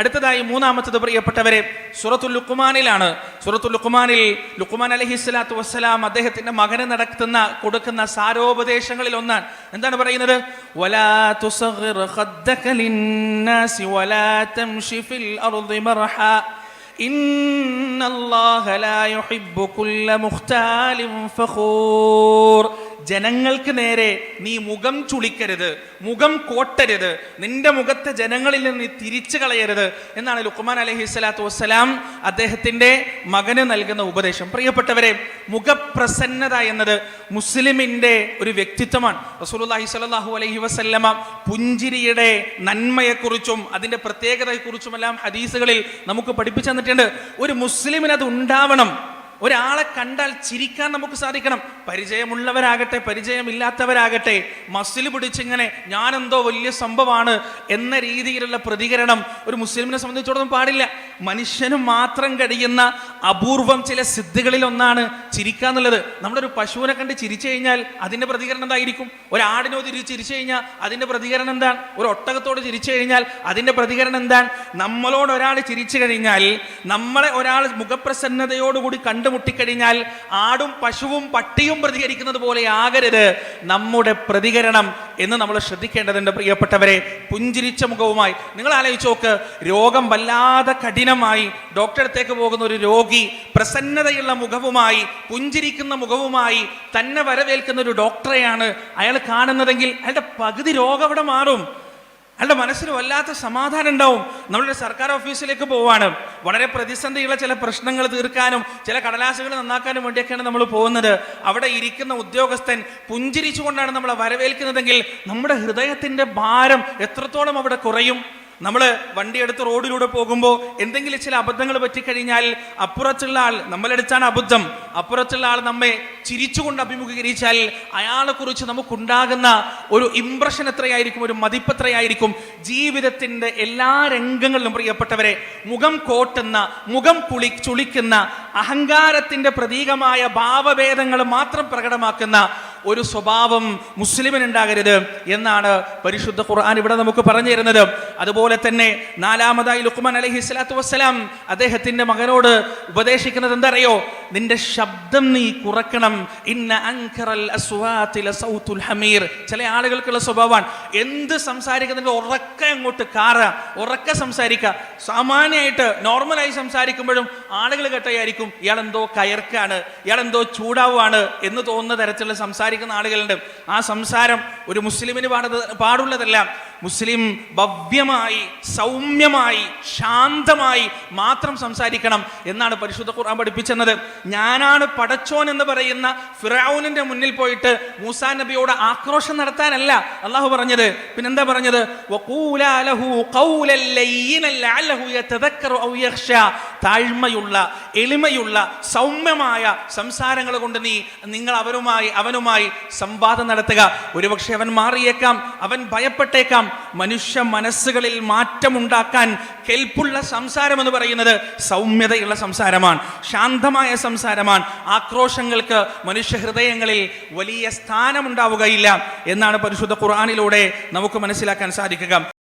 അടുത്തതായി മൂന്നാമത്തത് പ്രിയപ്പെട്ടവരെ സുറത്തുൽ ലുക്കുമാനിലാണ് സുറത്തുൽ ലുക്കുമാനിൽ ലുക്കുമാൻ അലഹി സ്വലാത്തു വസ്സലാം അദ്ദേഹത്തിന്റെ മകന് നടത്തുന്ന കൊടുക്കുന്ന സാരോപദേശങ്ങളിൽ ഒന്നാണ്. എന്താണ് പറയുന്നത്? വലാ ലാ യുഹിബ്ബു കുല്ല വലാ തംശി ജനങ്ങൾക്ക് നേരെ നീ മുഖം ചുളിക്കരുത് മുഖം കോട്ടരുത് നിന്റെ മുഖത്തെ ജനങ്ങളിൽ നിന്ന് തിരിച്ചു കളയരുത് എന്നാണ് ലുക്മാൻ അലഹി സ്വലാത്തു വസ്സലാം അദ്ദേഹത്തിന്റെ മകന് നൽകുന്ന ഉപദേശം. പ്രിയപ്പെട്ടവരെ മുഖപ്രസന്നത എന്നത് മുസ്ലിമിന്റെ ഒരു വ്യക്തിത്വമാണ്. റസൂലുല്ലാഹി സ്വലാഹു അലഹി വസ്ല്ലമ പുഞ്ചിരിയുടെ നന്മയെക്കുറിച്ചും അതിന്റെ പ്രത്യേകതയെക്കുറിച്ചുമെല്ലാം ഹദീസുകളിൽ നമുക്ക് പഠിപ്പിച്ചു തന്നിട്ടുണ്ട്. ഒരു മുസ്ലിമിനത് ഉണ്ടാവണം ഒരാളെ കണ്ടാൽ ചിരിക്കാൻ നമുക്ക് സാധിക്കണം. പരിചയമുള്ളവരാകട്ടെ പരിചയമില്ലാത്തവരാകട്ടെ മസിൽ പിടിച്ചിങ്ങനെ ഞാനെന്തോ വലിയ സംഭവമാണ് എന്ന രീതിയിലുള്ള പ്രതികരണം ഒരു മുസ്ലിമിനെ സംബന്ധിച്ചിടത്തോളം പാടില്ല. മനുഷ്യന് മാത്രം കഴിയുന്ന അപൂർവം ചില സിദ്ധികളിൽ ഒന്നാണ് ചിരിക്കുക എന്നുള്ളത്. നമ്മുടെ ഒരു പശുവിനെ കണ്ട് ചിരിച്ചു കഴിഞ്ഞാൽ അതിന്റെ പ്രതികരണം എന്തായിരിക്കും? ഒരാടിനോ തിരി ചിരിച്ചു കഴിഞ്ഞാൽ അതിന്റെ പ്രതികരണം എന്താണ്? ഒരു ഒട്ടകത്തോട് ചിരിച്ചു കഴിഞ്ഞാൽ അതിന്റെ പ്രതികരണം എന്താണ്? നമ്മളോട് ഒരാൾ ചിരിച്ചു കഴിഞ്ഞാൽ നമ്മളെ ഒരാൾ മുഖപ്രസന്നതയോടുകൂടി കണ്ടുമുട്ടിക്കഴിഞ്ഞാൽ ആടും പശുവും പട്ടിയും പ്രതികരിക്കുന്നത് പോലെ ആകരുത്. നമ്മുടെ പ്രതികരണം എന്ന് നമ്മൾ ശ്രദ്ധിക്കേണ്ടതുണ്ട് പ്രിയപ്പെട്ടവരെ. പുഞ്ചിരിച്ച മുഖവുമായി. നിങ്ങൾ ആലോചിച്ച് നോക്ക്. രോഗം വല്ലാതെ കഠിനമായി ഡോക്ടറെ അടുത്തേക്ക് പോകുന്ന ഒരു രോഗി പ്രസന്നതയുള്ള മുഖവുമായി പുഞ്ചിരിക്കുന്ന മുഖവുമായി തന്നെ വരവേൽക്കുന്ന ഒരു ഡോക്ടറെയാണ് അയാൾ കാണുന്നതെങ്കിൽ അയാളുടെ പകുതി രോഗം അവിടെ മാറും. അയാളുടെ മനസ്സിന് വല്ലാത്ത സമാധാനം ഉണ്ടാവും. നമ്മളുടെ സർക്കാർ ഓഫീസിലേക്ക് പോവാണ്. വളരെ പ്രതിസന്ധിയുള്ള ചില പ്രശ്നങ്ങൾ തീർക്കാനും ചില കടലാസുകൾ നന്നാക്കാനും വേണ്ടിയൊക്കെയാണ് നമ്മൾ പോകുന്നത്. അവിടെ ഇരിക്കുന്ന ഉദ്യോഗസ്ഥൻ പുഞ്ചിരിച്ചുകൊണ്ടാണ് നമ്മളെ വരവേൽക്കുന്നതെങ്കിൽ നമ്മുടെ ഹൃദയത്തിന്റെ ഭാരം എത്രത്തോളം അവിടെ കുറയും? നമ്മൾ വണ്ടിയെടുത്ത് റോഡിലൂടെ പോകുമ്പോൾ എന്തെങ്കിലും ചില അബദ്ധങ്ങൾ പറ്റിക്കഴിഞ്ഞാൽ അപ്പുറത്തുള്ള ആൾ നമ്മളെടുത്താണ് അബദ്ധം. അപ്പുറത്തുള്ള ആൾ നമ്മെ ചിരിച്ചുകൊണ്ട് അഭിമുഖീകരിച്ചാൽ അയാളെക്കുറിച്ച് നമുക്കുണ്ടാകുന്ന ഒരു ഇംപ്രഷൻ എത്രയായിരിക്കും ഒരു മതിപ്പ് എത്രയായിരിക്കും? ജീവിതത്തിന്റെ എല്ലാ രംഗങ്ങളിലും പ്രിയപ്പെട്ടവരെ മുഖം കോട്ടുന്ന മുഖം കുളി ചുളിക്കുന്ന അഹങ്കാരത്തിന്റെ പ്രതീകമായ ഭാവഭേദങ്ങൾ മാത്രം പ്രകടമാക്കുന്ന ഒരു സ്വഭാവം മുസ്ലിമിനുണ്ടാകരുത് എന്നാണ് പരിശുദ്ധ ഖുർആൻ ഇവിടെ നമുക്ക് പറഞ്ഞു തരുന്നത്. അതുപോലെ തന്നെ നാലാമതായി ലുക്മാൻ അലഹി സ്വലാത്തു വസ്സലാം അദ്ദേഹത്തിന്റെ മകനോട് ഉപദേശിക്കുന്നത് എന്തറിയോ? നിന്റെ ശബ്ദം നീ കുറക്കണം. ഇന്ന അങ്കറൽ ലസൗത്തുൽ ഹമീർ. ചില ആളുകൾക്കുള്ള സ്വഭാവമാണ്. എന്ത് സംസാരിക്കുന്നതിന്റെ ഉറക്കെ അങ്ങോട്ട് കാറ. ഉറക്കെ സംസാരിക്കുക സാമാന്യമായിട്ട് നോർമലായി സംസാരിക്കുമ്പോഴും ആളുകൾ കേട്ടയായിരിക്കും. ഇയാളെന്തോ കയർക്കാണ്. ഇയാളെന്തോ ചൂടാവാണ് എന്ന് തോന്നുന്ന തരത്തിലുള്ള സംസാരിക്കുന്ന ആളുകളുണ്ട്. ആ സംസാരം ഒരു മുസ്ലിമിന് പാടുന്നത് പാടുള്ളതല്ല. മുസ്ലിം ഭവ്യമായി സൗമ്യമായി ശാന്തമായി മാത്രം സംസാരിക്കണം എന്നാണ് പരിശുദ്ധ ഖുർആൻ പഠിപ്പിച്ചെന്നത്. ഞാനാണ് പടച്ചോൻ എന്ന് പറയുന്ന ഫിറൌനിന്റെ മുന്നിൽ പോയിട്ട് മൂസാ നബിയോട് ആക്രോശം നടത്താനല്ല അള്ളാഹു പറഞ്ഞത്. പിന്നെന്താ പറഞ്ഞത്? താഴ്മയുള്ള എളിമയുള്ള സൗമ്യമായ സംസാരങ്ങൾ കൊണ്ട് നീ നിങ്ങൾ അവരുമായി അവനുമായി സംവാദം നടത്തുക. ഒരുപക്ഷെ അവൻ മാറിയേക്കാം അവൻ ഭയപ്പെട്ടേക്കാം. മനുഷ്യ മനസ്സുകളിൽ മാറ്റമുണ്ടാക്കാൻ കെൽപ്പുള്ള സംസാരം എന്ന് പറയുന്നത് സൗമ്യതയുള്ള സംസാരമാണ് ശാന്തമായ സംസാരമാണ്. ആക്രോശങ്ങൾക്ക് മനുഷ്യ ഹൃദയങ്ങളിൽ വലിയ സ്ഥാനമുണ്ടാവുകയില്ല എന്നാണ് പരിശുദ്ധ ഖുർആാനിലൂടെ നമുക്ക് മനസ്സിലാക്കാൻ സാധിക്കുക.